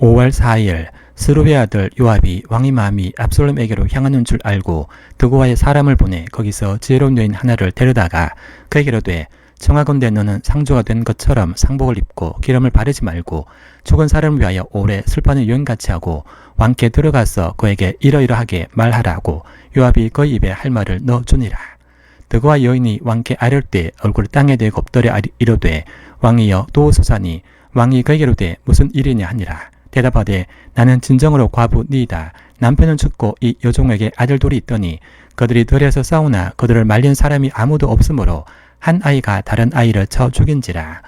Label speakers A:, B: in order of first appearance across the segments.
A: 5월 4일 스루베 아들 요압이 왕의 마음이 압살롬에게로 향하는 줄 알고 드고아의 사람을 보내 거기서 지혜로운 여인 하나를 데려다가 그에게로 돼 청하건대 너는 상조가 된 것처럼 상복을 입고 기름을 바르지 말고 죽은 사람을 위하여 오래 슬퍼하는 여인같이 하고 왕께 들어가서 그에게 이러이러하게 말하라고 요압이 그 입에 할 말을 넣어주니라. 드고와 여인이 왕께 아뢰 때 얼굴 땅에 대고 엎드려 이르되 왕이여 도우소사니 왕이 그에게로 돼 무슨 일이냐 하니라. 대답하되 나는 진정으로 과부니이다. 남편은 죽고 이 여종에게 아들 둘이 있더니 그들이 들에서 싸우나 그들을 말린 사람이 아무도 없으므로 한 아이가 다른 아이를 쳐 죽인지라.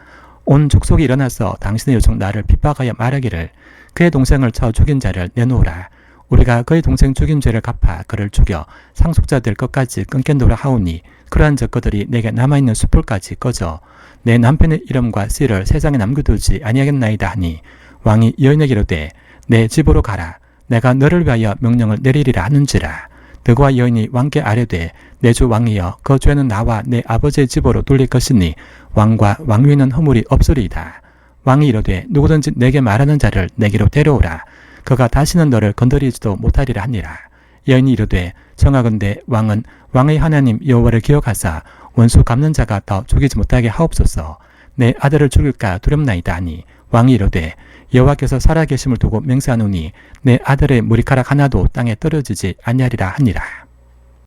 A: 온 족속이 일어나서 당신의 여종 나를 핍박하여 말하기를 그의 동생을 쳐 죽인 자를 내놓으라. 우리가 그의 동생 죽인 죄를 갚아 그를 죽여 상속자 될 것까지 끊겠노라 하오니 그러한 적 그들이 내게 남아있는 수풀까지 꺼져 내 남편의 이름과 씨를 세상에 남겨두지 아니하겠나이다 하니 왕이 여인에게 이르되 내 집으로 가라. 내가 너를 위하여 명령을 내리리라 하는지라. 드고와 여인이 왕께 아뢰되 내 주 왕이여 그 죄는 나와 내 아버지의 집으로 돌릴 것이니 왕과 왕위는 허물이 없으리이다. 왕이 이르되 누구든지 내게 말하는 자를 내게로 데려오라. 그가 다시는 너를 건드리지도 못하리라 하니라. 여인이 이르되 청하건대 왕은 왕의 하나님 여호와를 기억하사 원수 갚는 자가 더 죽이지 못하게 하옵소서. 내 아들을 죽일까 두렵나이다 하니 왕이 이르되 여호와께서 살아계심을 두고 맹세하노니 내 아들의 머리카락 하나도 땅에 떨어지지 아니하리라 하니라